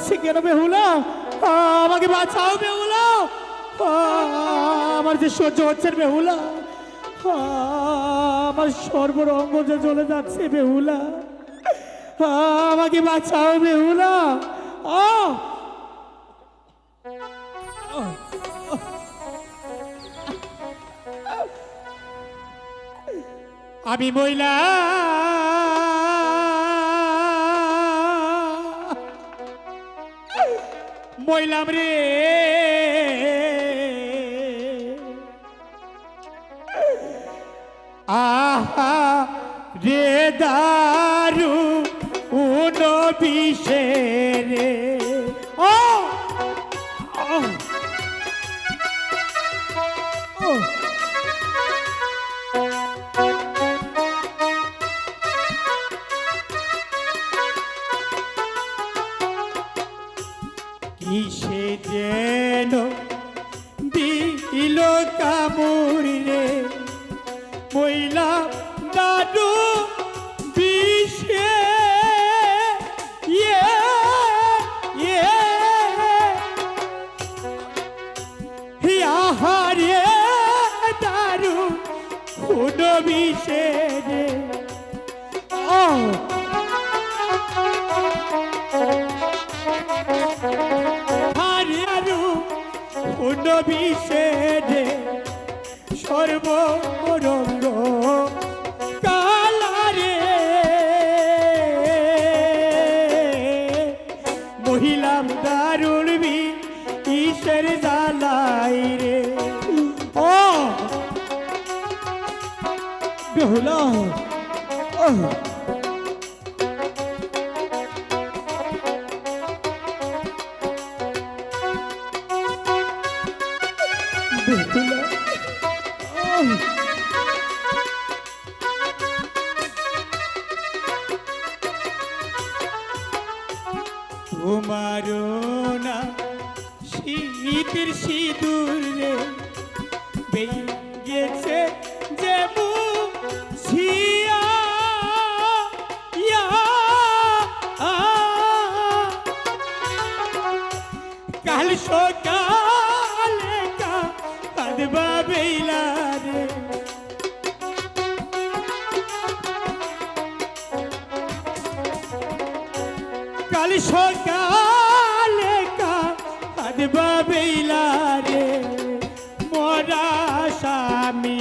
করছে কেন বেহুলা? আমাকে বাঁচাও বেহুলা। আমার যে সহ্য হচ্ছে বেহুলা। আমার সর্বরঙ্গ যে জ্বলে যাচ্ছে বেহুলা। আমাকে বাঁচাও বেহুলা। আমি মহিলা। পইলাম রে। আহা রে দা কামড় রে মহিলা বাবেলা রে মরা স্বামী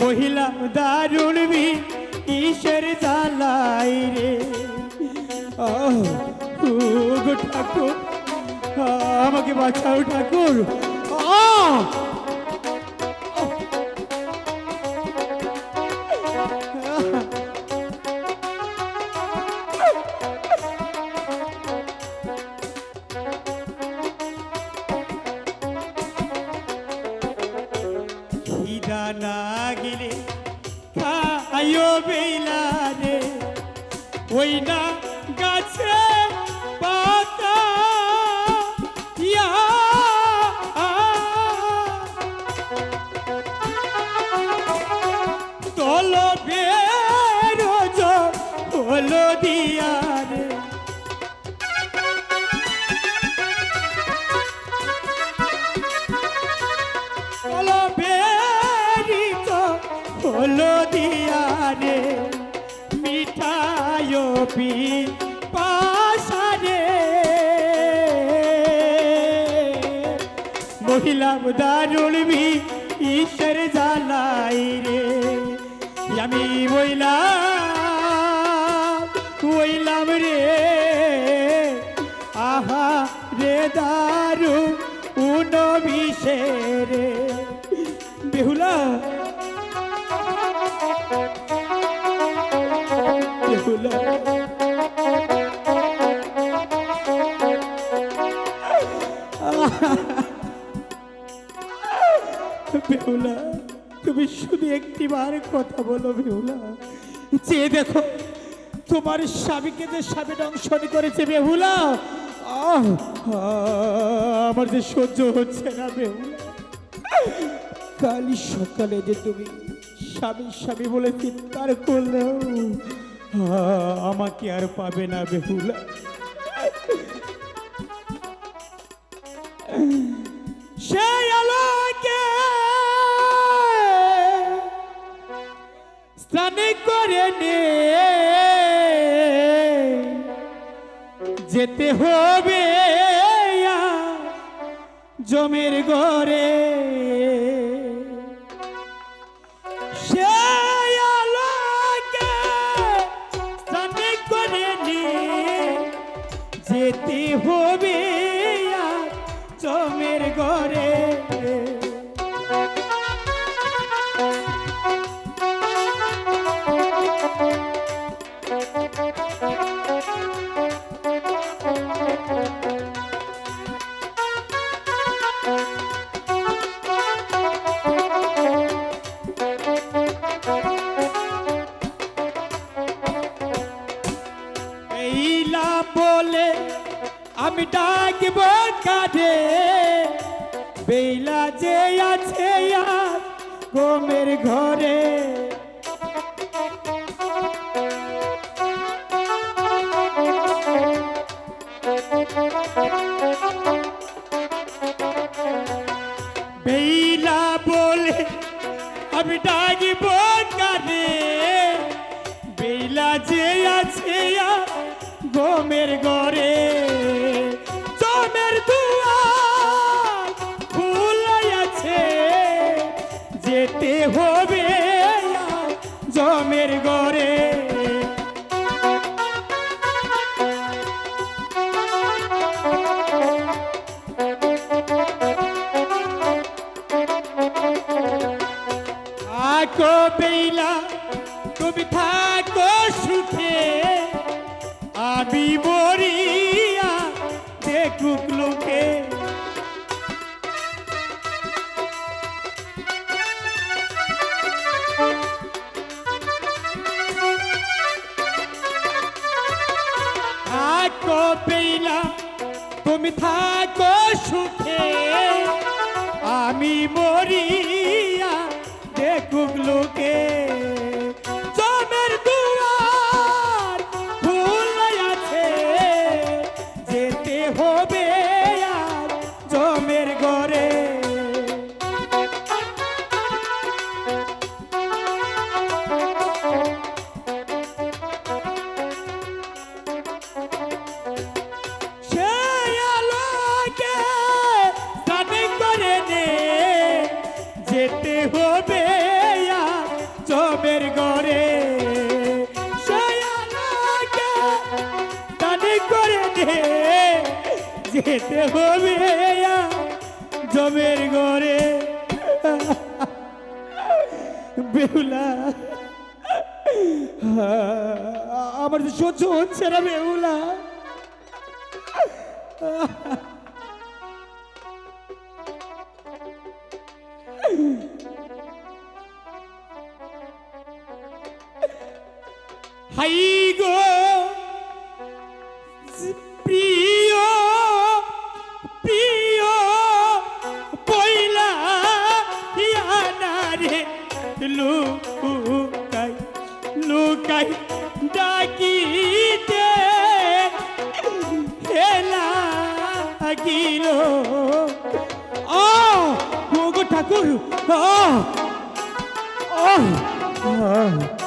মহিলা দারুণ বি ঈশ্বর জালাই রে ঠাকুর, আমাকে বাঁচাও ঠাকুর। আ বেহুলা তুমি শুধু একটিবার কথা বলো বেহুলা যে দেখো, তোমার স্বামীকে যে স্বামী দংশন করেছে বেহুলা আমার যে সহ্য হচ্ছে না বেহুলা কাল সকালে যে তুমি স্বামী স্বামী বলে চিৎকার করলেও আমাকে আর পাবে না বেহুলা যেতে হবে জমির ঘরে ডাকব কাঁধে। বেলা যে গোমের ঘরে। বেলা বলে আমি ডাকব। বেলা তুমি থাকো সুখে আমি মরিয়া দেখুক লোকে। থাকো তুমি থাকো সুখে আমি মরিয়া যেতে হবে জমের ঘরে। বেহুলা আমার সহ্য হচ্ছে না বেহুলা। লুকাই লুকাই ডাকিতে হেলা গিল ও গো ঠাকুর ও ও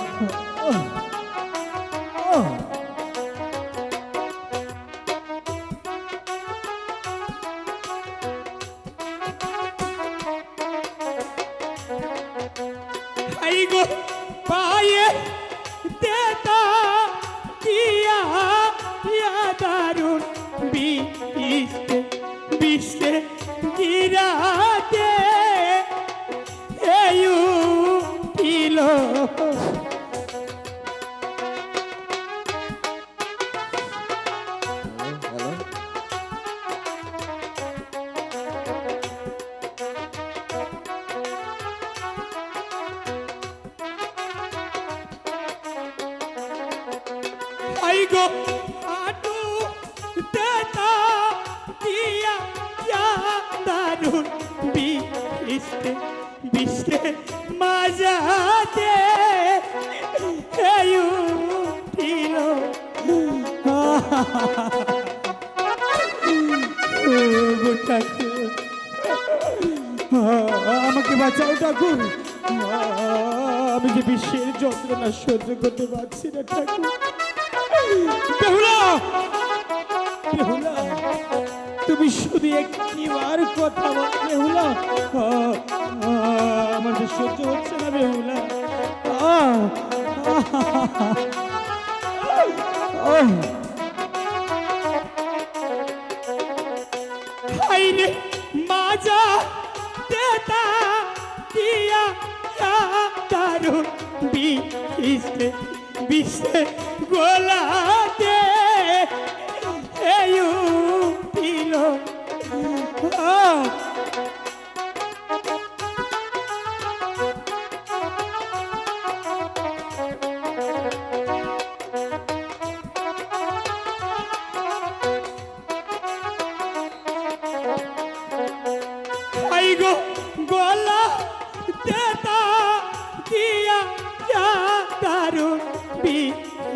ঠাকুর আমি যে বিশ্বের যন্ত্রণা সহ্য করতে পারছি না, ঠাকুর। তুমি শুধু একটিবার কথা বেহুলা। আমার যে সহ্য হচ্ছে না, বেহুলা। মাজা দেতা। বিস্তে বিস্তে গোলাতে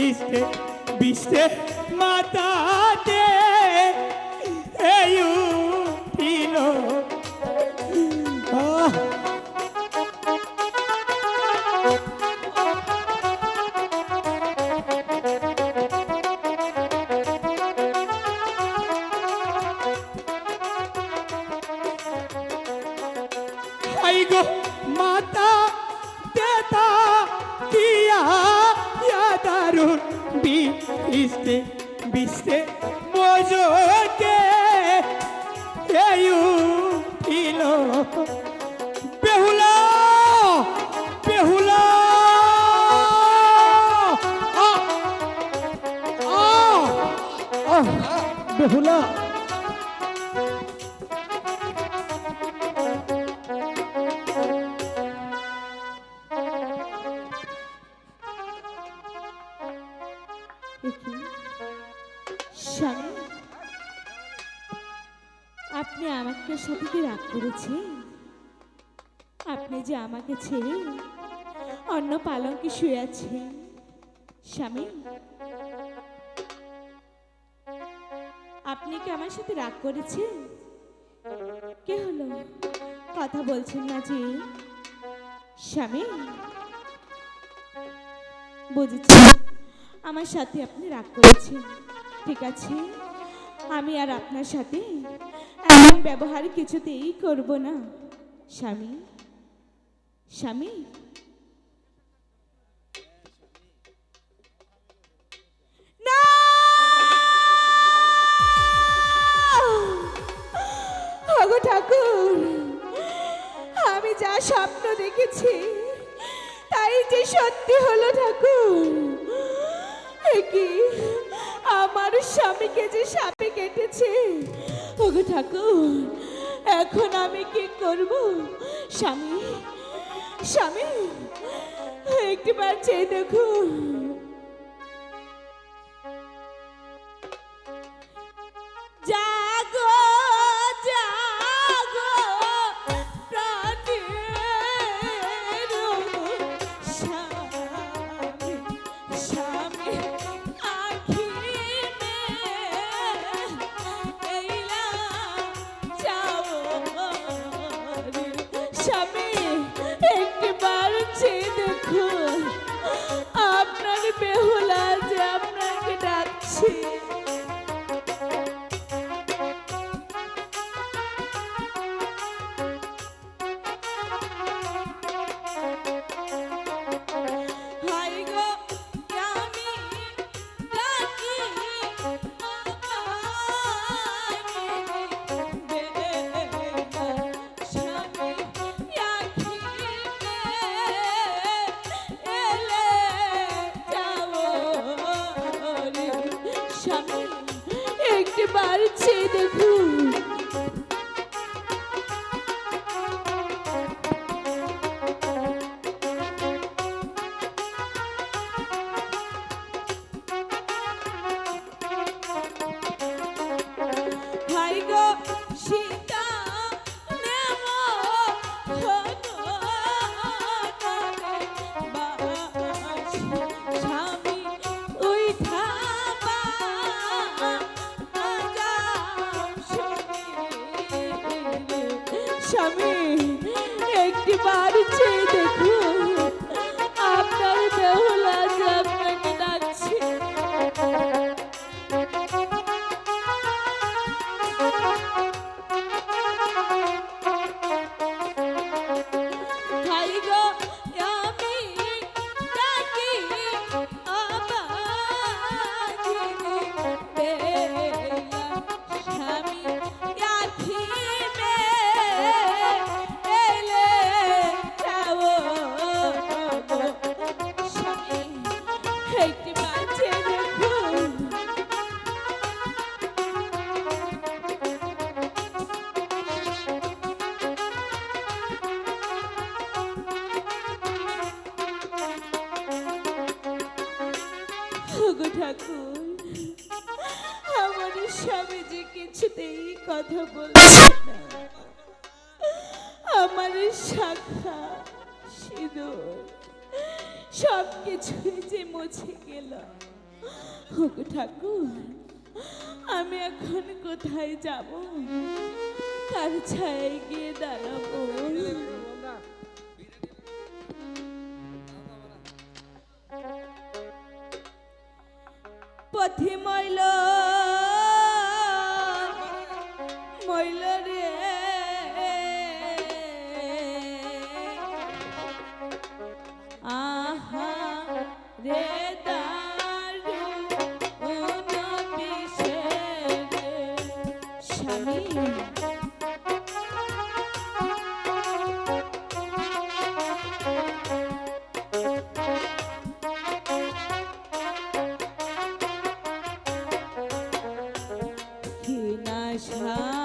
বিস্তে বিস্তে মাতা দে এয়ু আ বেহুলা। আপনি আমাকে সাথে কি রাগ করেছেন? আপনি যে আমাকে ছেড়ে অন্য পালঙ্কে শুয়ে আছেন? স্বামী কি আমার সাথে রাগ করেছে? কে হলো? কথা বলছেন না যে? স্বামী? বুঝেছি। আমার সাথে আপনি রাগ করেছেন। ঠিক আছে? আমি আর আপনার সাথে এমন ব্যবহার কিছুতেই করব না। স্বামী? স্বামী? দেখেছি তাই যে সত্যি হলো ঠাকুর। কি? আমার স্বামীকে যে সাপে কেটেছে। ওগো ঠাকুর, এখন আমি কি করব? স্বামী স্বামী একটিবার চেয়ে দেখুন। স্বামী একটি বার চেয়ে দেখুন সব কিছুই যে মুছে গেল। ঠাকুর, আমি এখন কোথায় যাব? কার ছায় গিয়ে দাঁড়াবো। পথে ময়লা 什么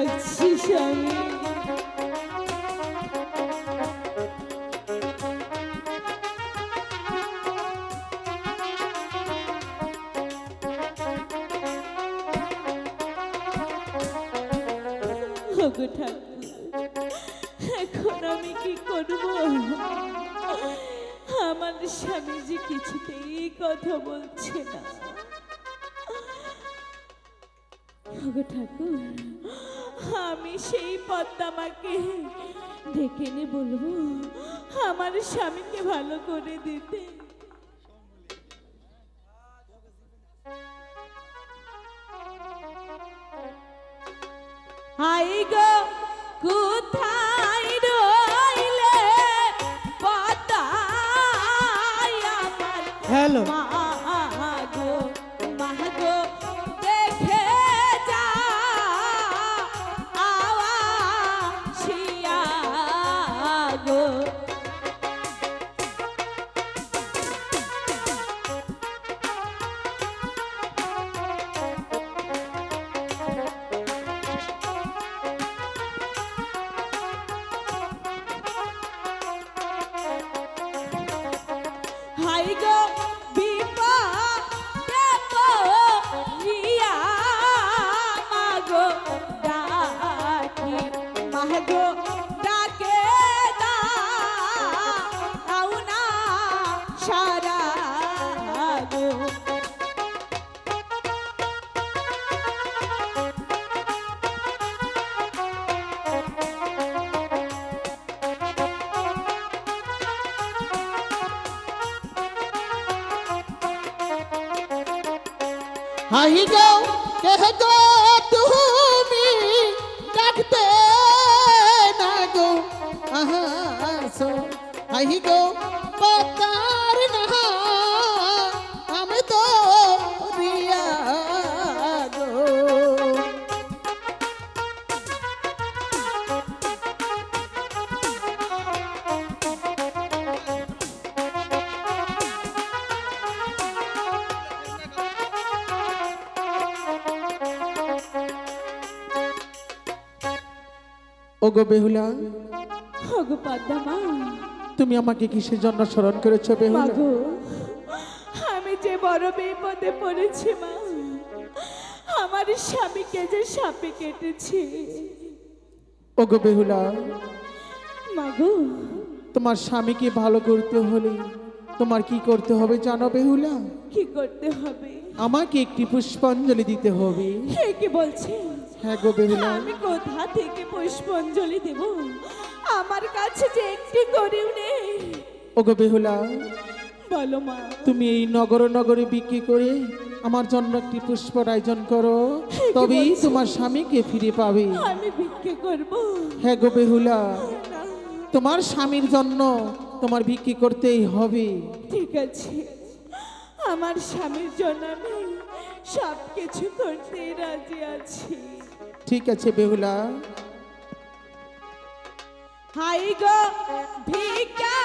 আমাকে ডাকছি পদ্মামাকে ডেকে এনে বলব আমার স্বামীকে ভালো করে দিতে। আই গো! ওগো বেহুলা। ওগো পদ্মা তুমি আমাকে কিসের জন্য স্মরণ করেছ বেহুলা? মাগো আমি যে বড় বিপদে পড়েছি মা আমার স্বামীকে যে সাপে কেটেছে। ওগো বেহুলা। মাগো। তোমার স্বামীকে ভালো করতে হলে তোমার কি করতে হবে জানো বেহুলা? কি করতে হবে? আমাকে একটি পুষ্পাঞ্জলি দিতে হবে। কি বলছে? হ্যাঁ গো বেহুলা। আমি কোথা থেকে পুষ্পাঞ্জলি দেব? আমার কাছে যে একটি গরিব নেই। ওগো বেহুলা বলো মা। তুমি এই নগর নগরে বিক্রি করে আমার জন্য একটি পুষ্পর আয়োজন করো তবেই তোমার স্বামীকে ফিরে পাবে। আমি ভিক্ষে করব। হ্যাঁ গো বেহুলা তোমার স্বামীর জন্য তোমার বিক্রি করতেই হবে। ঠিক আছে। আমার স্বামীর জন্য আমি সব কিছু করতে রাজি আছি। ঠিক আছে বেহুলা। হাই গো ভিক্ষা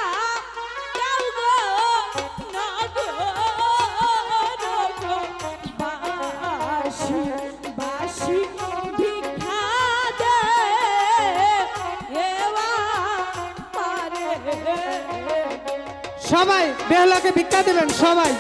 সবাই বেহুলাকে ভিক্ষা দেবেন সবাই।